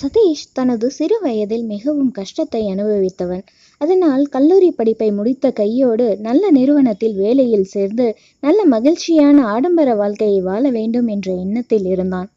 சதீஷ் தனது சிறு வயதில் மிகவும் கஷ்டத்தை அனுபவித்தவன். அதனால் கல்லூரி படிப்பை முடித்த கையோடு நல்ல நிறுவனத்தில் வேலையில் சேர்ந்து நல்ல மகிழ்ச்சியான ஆடம்பர வாழ்க்கையை வாழ வேண்டும் என்ற எண்ணத்தில் இருந்தான்.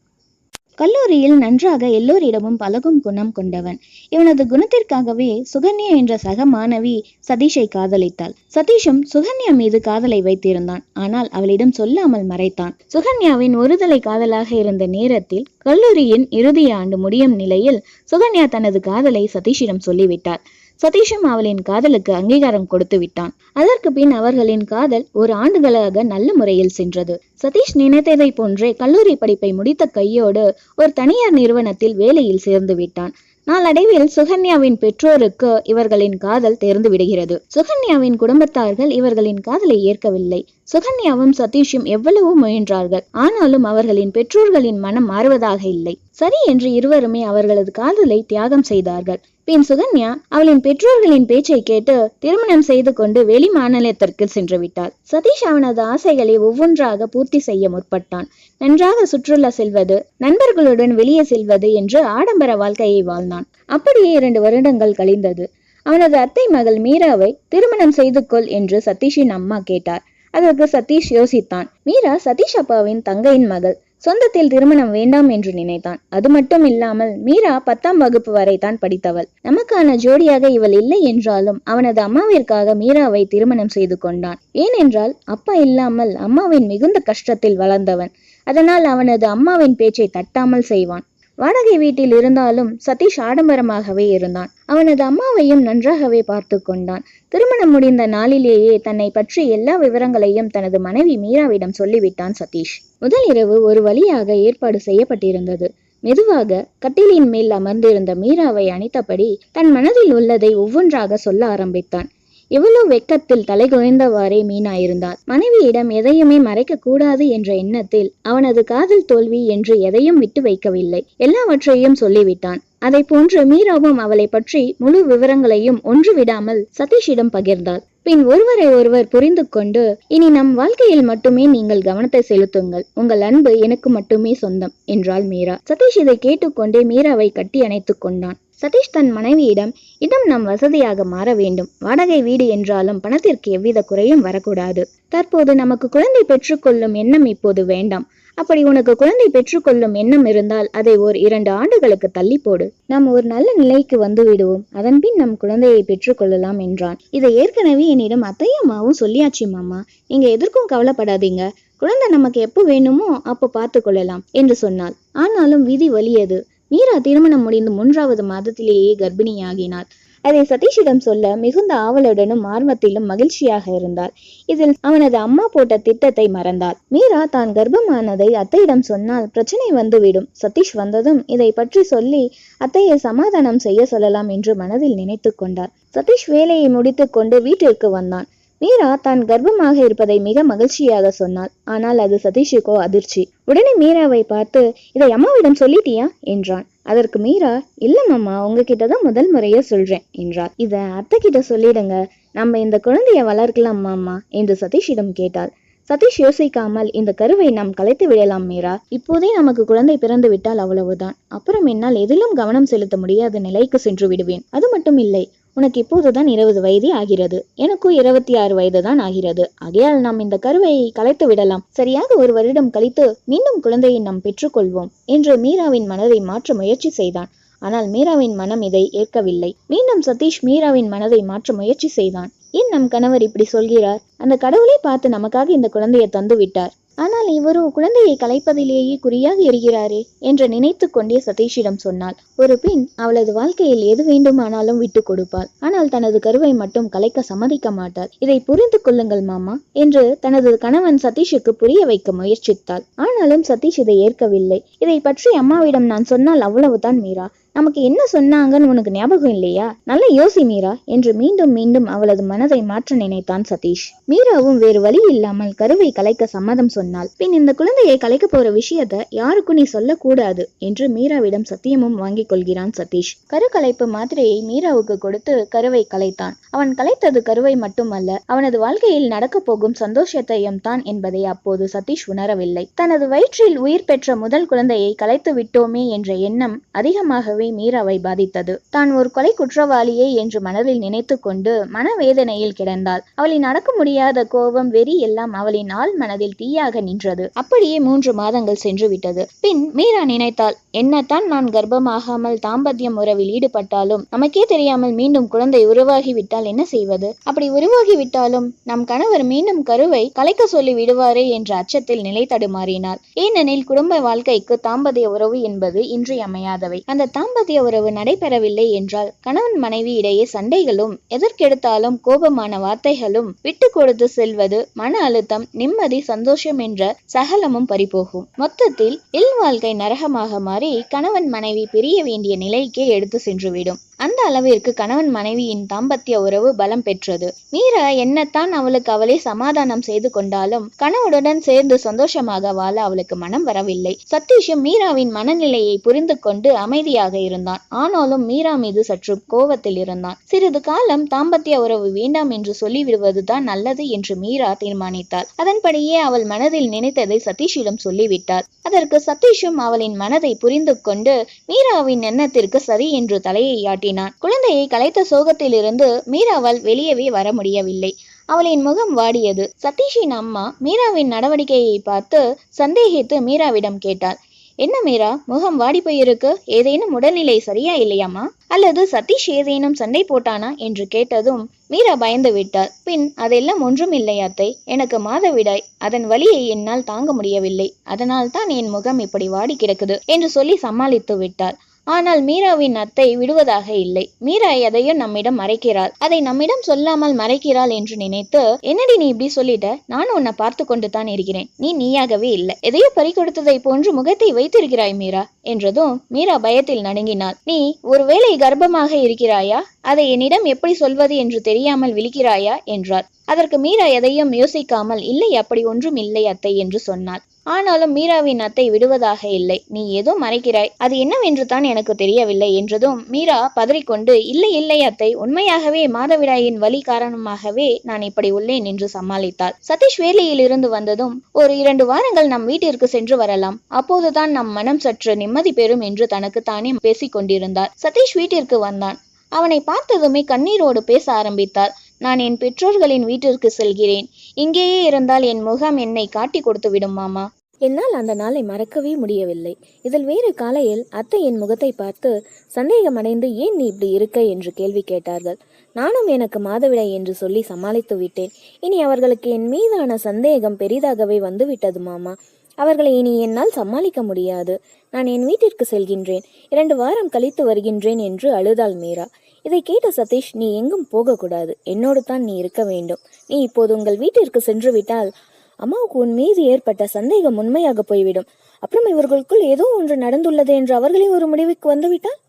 கல்லூரியில் நன்றாக எல்லோரிடமும் பழகும் குணம் கொண்டவன். இவனது குணத்திற்காகவே சுகன்யா என்ற சக மாணவி சதீஷை காதலித்தாள். சதீஷும் சுகன்யா மீது காதலை வைத்திருந்தான். ஆனால் அவளிடம் சொல்லாமல் மறைத்தான். சுகன்யாவின் ஒருதலை காதலாக இருந்த நேரத்தில் கல்லூரியின் இறுதி ஆண்டு முடியும் நிலையில் சுகன்யா தனது காதலை சதீஷிடம் சொல்லிவிட்டார் சதீஷும் அவளின் காதலுக்கு அங்கீகாரம் கொடுத்து விட்டான். அதற்கு பின் அவர்களின் காதல் ஒரு ஆண்டுகளாக நல்ல முறையில் சென்றது. சதீஷ் நினைத்ததை போன்றே கல்லூரி படிப்பை முடித்த கையோடு ஒரு தனியார் நிறுவனத்தில் வேலையில் சேர்ந்து விட்டான். நாளடைவில் சுகன்யாவின் பெற்றோருக்கு இவர்களின் காதல் தெரிந்து விடுகிறது. சுகன்யாவின் குடும்பத்தார்கள் இவர்களின் காதலை ஏற்கவில்லை. சுகன்யாவும் சதீஷும் எவ்வளவோ முயன்றார்கள். ஆனாலும் அவர்களின் பெற்றோர்களின் மனம் மாறுவதாக இல்லை. சரி என்று இருவருமே அவர்களது காதலை தியாகம் செய்தார்கள். பின் சுகன்யா அவளின் பெற்றோர்களின் பேச்சை கேட்டு திருமணம் செய்து கொண்டு வெளி மாநிலத்திற்கு சென்று விட்டாள். சதீஷ் அவனது ஆசைகளை ஒவ்வொன்றாக பூர்த்தி செய்ய முற்பட்டான். நன்றாக சுற்றுலா செல்வது நண்பர்களுடன் வெளியே செல்வது என்று ஆடம்பர வாழ்க்கையை வாழ்ந்தான். அப்படியே இரண்டு வருடங்கள் கழிந்தது. அவனது அத்தை மகள் மீராவை திருமணம் செய்து கொள் என்று சதீஷின் அம்மா கேட்டார். அதற்கு சதீஷ் யோசித்தான். மீரா சதீஷ் அப்பாவின் தங்கையின் மகள். சொந்தத்தில் திருமணம் வேண்டாம் என்று நினைத்தான். அது மட்டும் இல்லாமல் மீரா பத்தாம் வகுப்பு வரை தான் படித்தவள். நமக்கான ஜோடியாக இவள் இல்லை என்றாலும் அவனது அம்மாவிற்காக மீராவை திருமணம் செய்து கொண்டான். ஏனென்றால் அப்பா இல்லாமல் அம்மாவின் மிகுந்த கஷ்டத்தில் வளர்ந்தவன். அதனால் அவனது அம்மாவின் பேச்சை தட்டாமல் செய்வான். வாடகை வீட்டில் இருந்தாலும் சதீஷ் ஆடம்பரமாகவே இருந்தான். அவனது அம்மாவையும் நன்றாகவே பார்த்து கொண்டான். திருமணம் முடிந்த நாளிலேயே தன்னை பற்றி எல்லா விவரங்களையும் தனது மனைவி மீராவிடம் சொல்லிவிட்டான் சதீஷ். முதல் இரவு ஒரு வழியாக ஏற்பாடு செய்யப்பட்டிருந்தது. மெதுவாக கட்டிலின் மேல் அமர்ந்திருந்த மீராவை அணித்தபடி தன் மனதில் உள்ளதை ஒவ்வொன்றாக சொல்ல ஆரம்பித்தான். எவ்வளவு வெக்கத்தில் தலை குறைந்தவாறே மீனா இருந்தாள் மனைவியிடம் எதையுமே மறைக்க கூடாது என்ற எண்ணத்தில் அவனது காதல் தோல்வி என்று எதையும் விட்டு வைக்கவில்லை. எல்லாவற்றையும் சொல்லிவிட்டான். அதை போன்று மீராவும் அவளை பற்றி முழு விவரங்களையும் ஒன்று விடாமல் சதீஷிடம் பகிர்ந்தாள். பின் ஒருவரை ஒருவர் புரிந்து கொண்டு இனி நம் வாழ்க்கையில் மட்டுமே நீங்கள் கவனத்தை செலுத்துங்கள். உங்கள் அன்பு எனக்கு மட்டுமே சொந்தம் என்றாள் மீரா. சதீஷ் இதை கேட்டுக்கொண்டே மீராவை கட்டி அணைத்துக் கொண்டான். சதீஷ் தன் மனைவியிடம் இடம் நம் வசதியாக மாற வேண்டும். வாடகை வீடு என்றாலும் பணத்திற்கு எவ்வித குறையும் வரக்கூடாது. தற்போது நமக்கு குழந்தை பெற்றுக்கொள்ளும் எண்ணம் இப்போது வேண்டாம். அப்படி உனக்கு குழந்தை பெற்றுக்கொள்ளும் எண்ணம் இருந்தால் அதை ஓர் இரண்டு ஆண்டுகளுக்கு தள்ளி போடு. நாம் ஒரு நல்ல நிலைக்கு வந்து விடுவோம். அதன்பின் நம் குழந்தையை பெற்றுக்கொள்ளலாம் என்றான். இதை ஏற்கனவே என்னிடம் அத்தையம்மாவும் சொல்லியாச்சு மாமா. நீங்க எதற்கும் கவலைப்படாதீங்க. குழந்தை நமக்கு எப்போ வேணுமோ அப்போ பார்த்து கொள்ளலாம் என்று சொன்னாள். ஆனாலும் விதி வலியது. மீரா திருமணம் முடிந்து மூன்றாவது மாதத்திலேயே கர்ப்பிணியாகினாள். அதை சதீஷிடம் சொல்ல மிகுந்த ஆவலுடனும் ஆர்வத்திலும் மகிழ்ச்சியாக இருந்தாள். இதில் அவனது அம்மா போட்ட திட்டத்தை மறந்தாள். மீரா தான் கர்ப்பமானதை அத்தையிடம் சொன்னால் பிரச்சனை வந்துவிடும். சதீஷ் வந்ததும் இதை பற்றி சொல்லி அத்தையை சமாதானம் செய்ய சொல்லலாம் என்று மனதில் நினைத்து கொண்டார் சதீஷ் வேலையை முடித்துக்கொண்டு வீட்டிற்கு வந்தான். மீரா தான் கர்ப்பமாக இருப்பதை மிக மகிழ்ச்சியாக சொன்னாள். ஆனால் அது சதீஷுக்கோ அதிர்ச்சி. உடனே மீராவை பார்த்து இதை அம்மாவிடம் சொல்லிட்டியா? என்றான். அதற்கு மீரா இல்ல மாமா உங்ககிட்ட தான் முதல் முறையா சொல்றேன் என்றார் இத அத்தை கிட்ட சொல்லிடுங்க. நம்ம இந்த குழந்தைய வளர்க்கலாம் மாமா என்று சதீஷிடம் கேட்டாள். சதீஷ் யோசிக்காமல் இந்த கருவை நாம் கலைத்து விடலாம் மீரா. இப்போதே நமக்கு குழந்தை பிறந்து விட்டால் அவ்வளவுதான். அப்புறம் என்னால் எதிலும் கவனம் செலுத்த முடியாத நிலைக்கு சென்று விடுவேன். அது மட்டும் இல்லை உனக்கு இப்போதுதான் இருபது வயதே ஆகிறது. எனக்கும் இருபத்தி ஆறு வயது தான் ஆகிறது. ஆகையால் நாம் இந்த கருவையை கலைத்து விடலாம். சரியாக ஒரு வருடம் கழித்து மீண்டும் குழந்தையை நாம் பெற்றுக்கொள்வோம் என்று மீராவின் மனதை மாற்ற முயற்சி செய்தான். ஆனால் மீராவின் மனம் இதை ஏற்கவில்லை. மீண்டும் சதீஷ் மீராவின் மனதை மாற்ற முயற்சி செய்தான். ஏன் நம் கணவர் இப்படி சொல்கிறார்? அந்த கடவுளை பார்த்து நமக்காக இந்த குழந்தையை தந்து விட்டார் ஆனால் இவரோ குழந்தையை கலைப்பதிலேயே குறியாக இருக்கிறாரே என்று நினைத்து கொண்டே சதீஷிடம் சொன்னாள். ஒரு பெண் அவளது வாழ்க்கையில் எது வேண்டுமானாலும் விட்டு கொடுப்பாள். ஆனால் தனது கருவை மட்டும் கலைக்க சம்மதிக்க மாட்டாள். இதை புரிந்து கொள்ளுங்கள் மாமா என்று தனது கணவன் சதீஷுக்கு புரிய வைக்க முயற்சித்தாள். ஆனாலும் சதீஷ் இதை ஏற்கவில்லை. இதை பற்றி அம்மாவிடம் நான் சொன்னால் அவ்வளவுதான் மீரா. நமக்கு என்ன சொன்னாங்கன்னு உனக்கு ஞாபகம் இல்லையா? நல்ல யோசி மீரா என்று மீண்டும் மீண்டும் அவளது மனதை மாற்ற நினைத்தான் சதீஷ். மீராவும் வேறு வழி இல்லாமல் கருவை கலைக்க சம்மதம் சொன்னாள். சொன்னாள் பின் இந்த குழந்தையை கலைக்க போற விஷயத்த யாருக்கும் நீ சொல்லக்கூடாது என்று மீராவிடம் சத்தியமும் வாங்கிக் கொள்கிறான் சதீஷ். கருக்கலைப்பு மாத்திரையை மீராவுக்கு கொடுத்து கருவை கலைத்தான். அவன் கலைத்தது கருவை மட்டுமல்ல அவனது வாழ்க்கையில் நடக்கப் போகும் சந்தோஷத்தையும் தான் என்பதை அப்போது சதீஷ் உணரவில்லை. தனது வயிற்றில் உயிர் பெற்ற முதல் குழந்தையை கலைத்து விட்டோமே என்ற எண்ணம் அதிகமாகவே மீராவை பாதித்தது. தான் ஒரு கொலை குற்றவாளியே என்று மனதில் நினைத்து கொண்டு மனவேதனையில் கிடந்தாள். அவளின் நடக்க முடியாத கோபம் வெறி எல்லாம் அவளின் ஆள் மனதில் தீயாக நின்றது. அப்படியே மூன்று மாதங்கள் சென்று விட்டது. பின் மீரா நினைத்தாள் என்னத்தான் நான் கர்ப்பமாகாமல் தாம்பத்தியம் உறவில் ஈடுபட்டாலும் நமக்கே தெரியாமல் மீண்டும் குழந்தை உருவாகிவிட்டால் என்ன செய்வது? அப்படி உருவாகிவிட்டாலும் நம் கணவர் மீண்டும் கருவை கலைக்க சொல்லி விடுவாரே என்ற அச்சத்தில் நிலை தடுமாறினாள். ஏனெனில் குடும்ப வாழ்க்கைக்கு தாம்பத்திய உறவு என்பது இன்றியமையாதவை. அந்த தாம்பத்திய உறவு நடைபெறவில்லை என்றால் கணவன் மனைவி இடையே சண்டைகளும் எதற்கெடுத்தாலும் கோபமான வார்த்தைகளும் விட்டு கொடுத்து செல்வது மன அழுத்தம் நிம்மதி சந்தோஷம் என்ற சகலமும் பறிபோகும். மொத்தத்தில் இல்வாழ்க்கை நரகமாக மாறி கணவன் மனைவி பிரிய வேண்டிய நிலைக்கே எடுத்து சென்றுவிடும். அந்த அளவிற்கு கணவன் மனைவியின் தாம்பத்திய உறவு பலம் பெற்றது. மீரா என்னத்தான் அவளுக்கு அவளே சமாதானம் செய்து கொண்டாலும் கணவனுடன் சேர்ந்து சந்தோஷமாக வாழ அவளுக்கு மனம் வரவில்லை. சதீஷும் மீராவின் மனநிலையை புரிந்து கொண்டு அமைதியாக இருந்தான். ஆனாலும் மீரா மீது சற்று கோவத்தில் இருந்தான். சிறிது காலம் தாம்பத்திய உறவு வேண்டாம் என்று சொல்லிவிடுவதுதான் நல்லது என்று மீரா தீர்மானித்தாள். அதன்படியே அவள் மனதில் நினைத்ததை சதீஷிடம் சொல்லிவிட்டார் அதற்கு சதீஷும் அவளின் மனதை புரிந்து கொண்டு மீராவின் எண்ணத்திற்கு சரி என்று தலையை ஆட்டி ஆட்டினான் குழந்தையை கலைத்த சோகத்திலிருந்து மீராவால் வெளியவே வர முடியவில்லை. அவளின் முகம் வாடியது. சதீஷின் அம்மா மீராவின் நடவடிக்கையை பார்த்து சந்தேகித்து மீராவிடம் கேட்டாள். என்ன மீரா முகம் வாடி போயிருக்கு? ஏதேனும் உடல்நிலை சரியா இல்லையாமா அல்லது சதீஷ் ஏதேனும் சண்டை போட்டானா? என்று கேட்டதும் மீரா பயந்து விட்டாள். பின் அதெல்லாம் ஒன்றும் இல்லையாத்தை எனக்கு மாதவிடாய். அதன் வலியை என்னால் தாங்க முடியவில்லை. அதனால் தான் என் முகம் இப்படி வாடி கிடக்குது என்று சொல்லி சமாளித்து விட்டாள். ஆனால் மீராவின் அத்தை விடுவதாக இல்லை. மீரா எதையும் நம்மிடம் மறைக்கிறாள். அதை நம்மிடம் சொல்லாமல் மறைக்கிறாள் என்று நினைத்து என்னடி நீ இப்படி சொல்லிட்ட? நான் உன்னை பார்த்து கொண்டு தான் இருக்கிறேன். நீ நீயாகவே இல்லை. எதையோ பறிகொடுத்ததை போன்று முகத்தை வைத்திருக்கிறாய் மீரா என்றதும் மீரா பயத்தில் நடுங்கினாள். நீ ஒருவேளை கர்ப்பமாக இருக்கிறாயா? அதை என்னிடம் எப்படி சொல்வது என்று தெரியாமல் விழிக்கிறாயா? என்றார். அதற்கு மீரா எதையும் யோசிக்காமல் இல்லை அப்படி ஒன்றும் இல்லை அத்தை என்று சொன்னாள். ஆனாலும் மீராவின் அத்தை விடுவதாக இல்லை. நீ ஏதோ மறைக்கிறாய். அது என்னவென்று தான் எனக்கு தெரியவில்லை என்றதும் மீரா பதறிக்கொண்டு இல்லை இல்லை அத்தை. உண்மையாகவே மாதவிடாயின் வலி காரணமாகவே நான் இப்படி உள்ளேன் என்று சமாளித்தாள். சதீஷ் வேலையில் இருந்து வந்ததும் ஒரு இரண்டு வாரங்கள் நம் வீட்டிற்கு சென்று வரலாம். அப்போதுதான் நம் மனம் சற்று நிம்மதி பெறும் என்று தனக்கு தானே பேசிக் கொண்டிருந்தார் சதீஷ் வீட்டிற்கு வந்தான். அவனை பார்த்ததுமே கண்ணீரோடு பேச ஆரம்பித்தார். நான் என் பெற்றோர்களின் வீட்டிற்கு செல்கிறேன். இங்கேயே இருந்தால் என் முகம் என்னை காட்டி கொடுத்து விடும் மாமா. என்னால் அந்த நாளை மறக்கவே முடியவில்லை. இதில் வேறு காலையில் அத்தை என் முகத்தை பார்த்து சந்தேகமடைந்து ஏன் நீ இப்படி இருக்க என்று கேள்வி கேட்டார்கள். நானும் எனக்கு மாதவிடாய் என்று சொல்லி சமாளித்து விட்டேன். இனி அவர்களுக்கு என் மீதான சந்தேகம் பெரிதாகவே வந்துவிட்டது மாமா. அவர்களை இனி என்னால் சமாளிக்க முடியாது. நான் என் வீட்டிற்கு செல்கின்றேன். இரண்டு வாரம் கழித்து வருகின்றேன் என்று அழுதாள் மீரா. இதை கேட்ட சதீஷ் நீ எங்கும் போகக்கூடாது. என்னோடு தான் நீ இருக்க வேண்டும். நீ இப்போது உங்கள் வீட்டிற்கு சென்று விட்டால் அம்மாவுக்கு உன் மீது ஏற்பட்ட சந்தேகம் உண்மையாக போய்விடும். அப்புறம் இவர்களுக்குள் ஏதோ ஒன்று நடந்துள்ளது என்று அவர்களே ஒரு முடிவுக்கு வந்துவிட்டால்?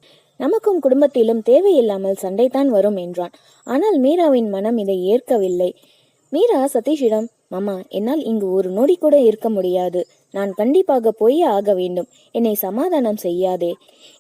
நமக்கும் குடும்பத்திலும் தேவையில்லாமல் சண்டைதான் வரும் என்றான். ஆனால் மீராவின் மனம் இதை ஏற்கவில்லை. மீரா சதீஷிடம் மாமா என்னால் இங்கு ஒரு நொடி கூட இருக்க முடியாது. நான் கண்டிப்பாக போயே ஆக வேண்டும். என்னை சமாதானம் செய்யாதே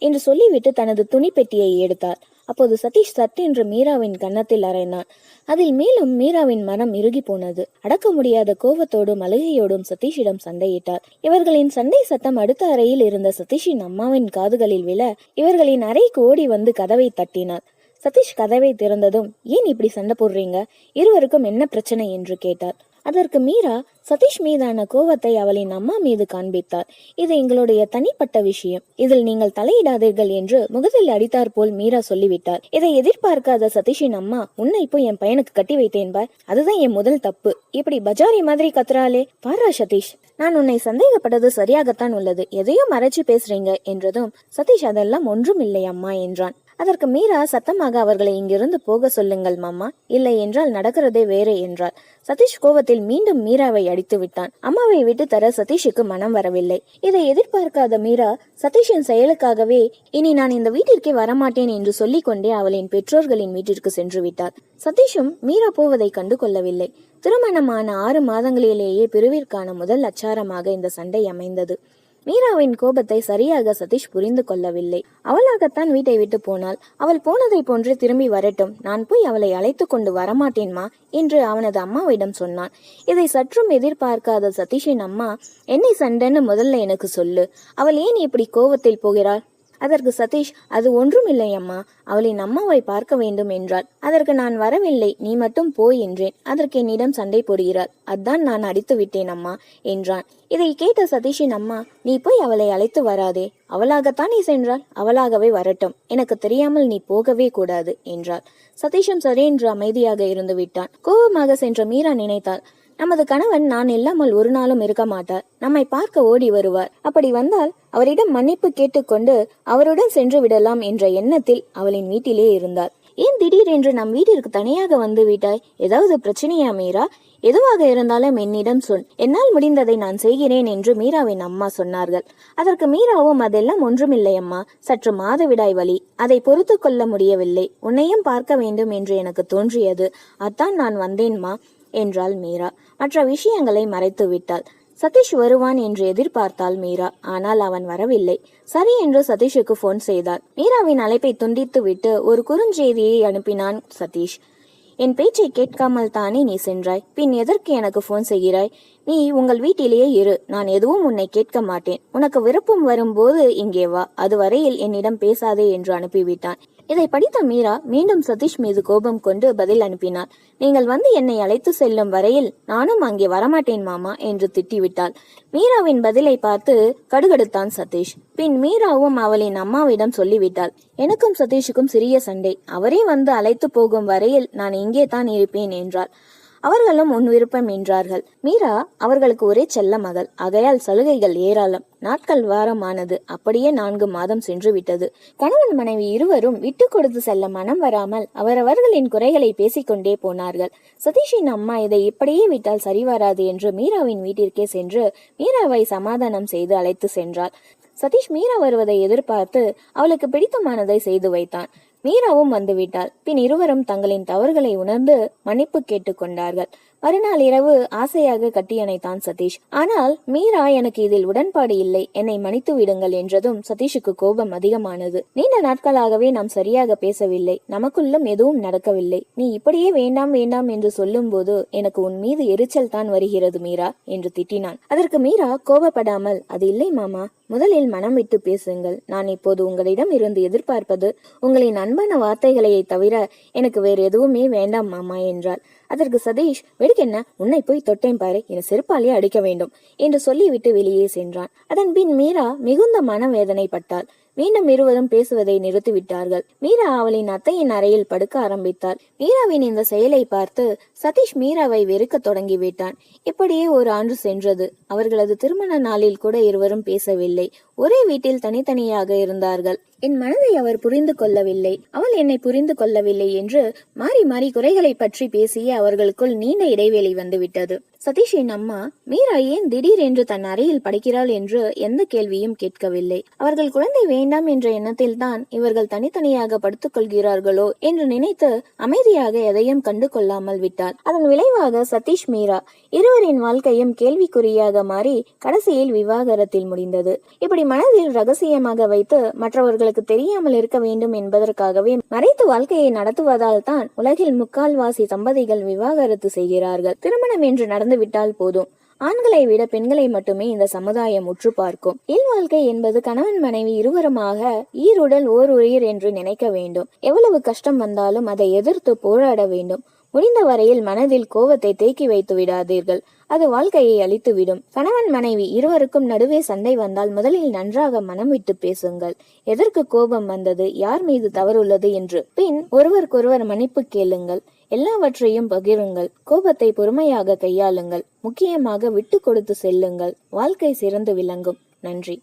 என்று சொல்லிவிட்டு தனது துணிப்பெட்டியை எடுத்தார். அப்போது சதீஷ் சட்டென்று மீராவின் கன்னத்தில் அறைந்தான். அதில் மேலும் மீராவின் மனம் இறுகி போனது. அடக்க முடியாத கோபத்தோடும் அழுகையோடும் சதீஷிடம் சண்டையிட்டார். இவர்களின் சண்டை சத்தம் அடுத்த அறையில் இருந்த சதீஷின் அம்மாவின் காதுகளில் விழ இவர்களின் அறைக்கு ஓடி வந்து கதவை தட்டினார். சதீஷ் கதவை திறந்ததும் ஏன் இப்படி சண்டை போடுறீங்க? இருவருக்கும் என்ன பிரச்சனை? என்று கேட்டார். அதற்கு மீரா சதீஷ் மீதான கோவத்தை அவளின் அம்மா மீது காண்பித்தார். இது எங்களுடைய தனிப்பட்ட விஷயம். இதில் நீங்கள் தலையிடாதீர்கள் என்று முகத்தில் அடித்தார் போல் மீரா சொல்லிவிட்டார். இதை எதிர்பார்க்காத சதீஷின் அம்மா உன்னை இப்போ என் பையனுக்கு கட்டி வைத்தேன் பார். அதுதான் என் முதல் தப்பு. இப்படி பஜாரி மாதிரி கத்துறாளே. பாரா சதீஷ் நான் உன்னை சந்தேகப்பட்டது சரியாகத்தான் உள்ளது. எதையோ மறைச்சு பேசுறீங்க என்றதும் சதீஷ் அதெல்லாம் ஒன்றும் இல்லை அம்மா என்றான். அதற்கு மீரா சத்தமாக அவர்களை இங்கிருந்து போக சொல்லுங்கள் மாமா. இல்லை என்றால் நடக்கிறதே வேறே என்றார் சதீஷ் கோவத்தில் மீண்டும் மீராவை அடித்து விட்டான். அம்மாவை விட்டு தர சதீஷுக்கு மனம் வரவில்லை. இதை எதிர்பார்க்காத மீரா சதீஷின் செயலுக்காகவே இனி நான் இந்த வீட்டிற்கே வரமாட்டேன் என்று சொல்லிக்கொண்டே அவளின் பெற்றோர்களின் வீட்டிற்கு சென்று விட்டார் சதீஷும் மீரா போவதை கண்டு கொள்ளவில்லை. திருமணமான ஆறு மாதங்களிலேயே பிரிவிற்கான முதல் அச்சாரமாக இந்த சண்டை அமைந்தது. மீராவின் கோபத்தை சரியாக சதீஷ் புரிந்து கொள்ளவில்லை. அவளாகத்தான் வீட்டை விட்டு போனால் அவள் போனதை போன்று திரும்பி வரட்டும். நான் போய் அவளை அழைத்து கொண்டு வரமாட்டேன்மா என்று அவனது அம்மாவிடம் சொன்னான். இதை சற்றும் எதிர்பார்க்காத சதீஷின் அம்மா என்னை சண்டைன்னு முதல்ல எனக்கு சொல்லு. அவள் ஏன் இப்படி கோபத்தில் போகிறாள்? அதற்கு சதீஷ் அது ஒன்றுமில்லை அம்மா அவளின் அம்மாவை பார்க்க வேண்டும் என்றாள். அதற்கு நான் வரவில்லை. நீ மட்டும் போய் என்றேன். அதற்கு என்னிடம் சண்டை போடுகிறாள். அதான் நான் அடித்து விட்டேன் அம்மா என்றான். இதை கேட்ட சதீஷின் அம்மா நீ போய் அவளை அழைத்து வராதே. அவளாகத்தானே சென்றாள்? அவளாகவே வரட்டும். எனக்கு தெரியாமல் நீ போகவே கூடாது என்றாள். சதீஷும் சரி என்று அமைதியாக இருந்து விட்டான். கோபமாக சென்ற மீரா நினைத்தாள். நமது கணவன் நான் இல்லாமல் ஒரு நாளும் இருக்க மாட்டார். நம்மை பார்க்க ஓடி வருவார். அப்படி வந்தால் அவரிடம் மன்னிப்பு கேட்டுக்கொண்டு அவருடன் சென்று விடலாம் என்ற எண்ணத்தில் அவளின் வீட்டிலே இருந்தார். ஏன் திடீரென்று நம் வீட்டிற்கு தனியாக வந்து விட்டாய்? ஏதாவது பிரச்சனையா மீரா? எதுவாக இருந்தாலும் என்னிடம் சொல். என்னால் முடிந்ததை நான் செய்கிறேன் என்று மீராவின் அம்மா சொன்னார்கள். அதற்கு மீராவும் அதெல்லாம் ஒன்றுமில்லை அம்மா. சற்று மாதவிடாய் வழி அதை பொறுத்து கொள்ள முடியவில்லை. உன்னையும் பார்க்க வேண்டும் என்று எனக்கு தோன்றியது. அதான் நான் வந்தேன்மா. என்றாள் மீரா. மற்ற விஷயங்களை மறைத்து விட்டாள் சதீஷ் வருவான் என்று எதிர்பார்த்தாள் மீரா. ஆனால் அவன் வரவில்லை. சரி என்று சதீஷுக்கு போன் செய்தாள். மீராவின் அழைப்பை துண்டித்து விட்டு ஒரு குறுஞ்செய்தியை அனுப்பினான் சதீஷ். என் பேச்சை கேட்காமல் தானே நீ சென்றாய்? பின் எதற்கு எனக்கு போன் செய்கிறாய்? நீ உங்கள் வீட்டிலேயே இரு. நான் எதுவும் உன்னை கேட்க மாட்டேன். உனக்கு விருப்பம் வரும்போது இங்கே வா. அதுவரையில் என்னிடம் பேசாதே என்று அனுப்பிவிட்டான். இதை படித்த மீரா மீண்டும் சதீஷ் மீது கோபம் கொண்டு பதில் அனுப்பினார் நீங்கள் வந்து என்னை அழைத்து செல்லும் வரையில் நானும் அங்கே வரமாட்டேன் மாமா என்று திட்டிவிட்டாள். மீராவின் பதிலை பார்த்து கடுகடுத்தான் சதீஷ். பின் மீராவும் அவளின் அம்மாவிடம் சொல்லிவிட்டாள். எனக்கும் சதீஷுக்கும் சிறிய சண்டை. அவரே வந்து அழைத்து போகும் வரையில் நான் இங்கே தான் இருப்பேன் என்றாள். அவர்களும் உன் விருப்பம் என்றார்கள். மீரா அவர்களுக்கு ஒரே செல்ல மகள். ஆகையால் சலுகைகள் ஏராளம். நாட்கள் வாரமானது. அப்படியே நான்கு மாதம் சென்று விட்டது கணவன் மனைவி இருவரும் விட்டு கொடுத்து செல்ல மனம் வராமல் அவரவர்களின் குறைகளை பேசிக்கொண்டே போனார்கள். சதீஷின் அம்மா இதை இப்படியே விட்டால் சரி வராது என்று மீராவின் வீட்டிற்கே சென்று மீராவை சமாதானம் செய்து அழைத்து சென்றாள். சதீஷ் மீரா வருவதை எதிர்பார்த்து அவளுக்கு பிடித்தமானதை செய்து வைத்தான். மீராவும் வந்துவிட்டாள். பின் இருவரும் தங்களின் தவறுகளை உணர்ந்து மன்னிப்பு கேட்டுக்கொண்டார்கள் மறுநாள் இரவு ஆசையாக கட்டியணைத்தான் சதீஷ். ஆனால் மீரா எனக்கு இதில் உடன்பாடு இல்லை. என்னை மன்னித்து விடுங்கள் என்றதும் சதீஷுக்கு கோபம் அதிகமானது. நீண்ட நாட்களாகவே நாம் சரியாக பேசவில்லை. நமக்குள்ளும் எதுவும் நடக்கவில்லை. நீ இப்படியே வேண்டாம் வேண்டாம் என்று சொல்லும்போது எனக்கு உன் மீது எரிச்சல் தான் வருகிறது மீரா என்று திட்டினான். அதற்கு மீரா கோபப்படாமல் அது இல்லை மாமா. முதலில் மனம் விட்டு பேசுங்கள். நான் இப்போது உங்களிடம் இருந்து எதிர்பார்ப்பது உங்களின் அன்பான வார்த்தைகளையே தவிர எனக்கு வேறு எதுவுமே வேண்டாம் மாமா என்றாள். அதற்கு சதீஷ் வெடுக்கென்ன? உன்னை போய் தொட்டேன் பாரு. என செருப்பாலே அடிக்க வேண்டும் என்று சொல்லிவிட்டு வெளியே சென்றான். அதன் பின் மீரா மிகுந்த மனவேதனைப்பட்டாள். மீண்டும் இருவரும் பேசுவதை நிறுத்திவிட்டார்கள். மீரா அவளின் அத்தையின் அறையில் படுக்க ஆரம்பித்தாள். மீராவின் இந்த செயலை பார்த்து சதீஷ் மீராவை வெறுக்க தொடங்கிவிட்டான். இப்படியே ஒரு ஆண்டு சென்றது. அவர்களது திருமண நாளில் கூட இருவரும் பேசவில்லை. ஒரே வீட்டில் தனித்தனியாக இருந்தார்கள். என் மனதை அவர் புரிந்து கொள்ளவில்லை. அவள் என்னை புரிந்து கொள்ளவில்லை என்று மாறி மாறி குறைகளை பற்றி பேசிய அவர்களுக்குள் நீண்ட இடைவெளி வந்துவிட்டது. சதீஷின் அம்மா மீரா ஏன் திடீரென்று தன் அறையில் படிக்கிறாள்? என்று எந்த கேள்வியும் கேட்கவில்லை. அவர்கள் குழந்தை வேண்டாம் என்ற எண்ணத்தில் தான் இவர்கள் தனித்தனியாக படுத்துக் கொள்கிறார்களோ? என்று நினைத்து அமைதியாக எதையும் கண்டு கொள்ளாமல் விட்டார் அதன் விளைவாக சதீஷ் மீரா இருவரின் வாழ்க்கையும் கேள்விக்குறியாக மாறி கடைசியில் விவாகரத்தில் முடிந்தது. இப்படி மனதில் ரகசியமாக வைத்து மற்றவர்களுக்கு தெரியாமல் இருக்க வேண்டும் என்பதற்காகவே மறைத்து வாழ்க்கையை நடத்துவதால் தான் உலகில் முக்கால்வாசி தம்பதிகள் விவாகரத்து செய்கிறார்கள். திருமணம் என்று நடந்துவிட்டால் போதும். ஆண்களை விட பெண்களை மட்டுமே இந்த சமுதாயம் உற்று பார்க்கும். இல்வாழ்க்கை என்பது கணவன் மனைவி இருவருமாக ஈருடல் ஓர் உயிர் என்று நினைக்க வேண்டும். எவ்வளவு கஷ்டம் வந்தாலும் அதை எதிர்த்து போராட வேண்டும். முடிந்த வரையில் மனதில் கோபத்தை தேக்கி வைத்து விடாதீர்கள். அது வாழ்க்கையை அழித்துவிடும். கணவன் மனைவி இருவருக்கும் நடுவே சண்டை வந்தால் முதலில் நன்றாக மனம் விட்டு பேசுங்கள். எதற்கு கோபம் வந்தது? யார் மீது தவறுள்ளது என்று. பின் ஒருவருக்கொருவர் மன்னிப்பு கேளுங்கள். எல்லாவற்றையும் பகிருங்கள். கோபத்தை பொறுமையாக கையாளுங்கள். முக்கியமாக விட்டு கொடுத்து செல்லுங்கள். வாழ்க்கை சிறந்து விளங்கும். நன்றி.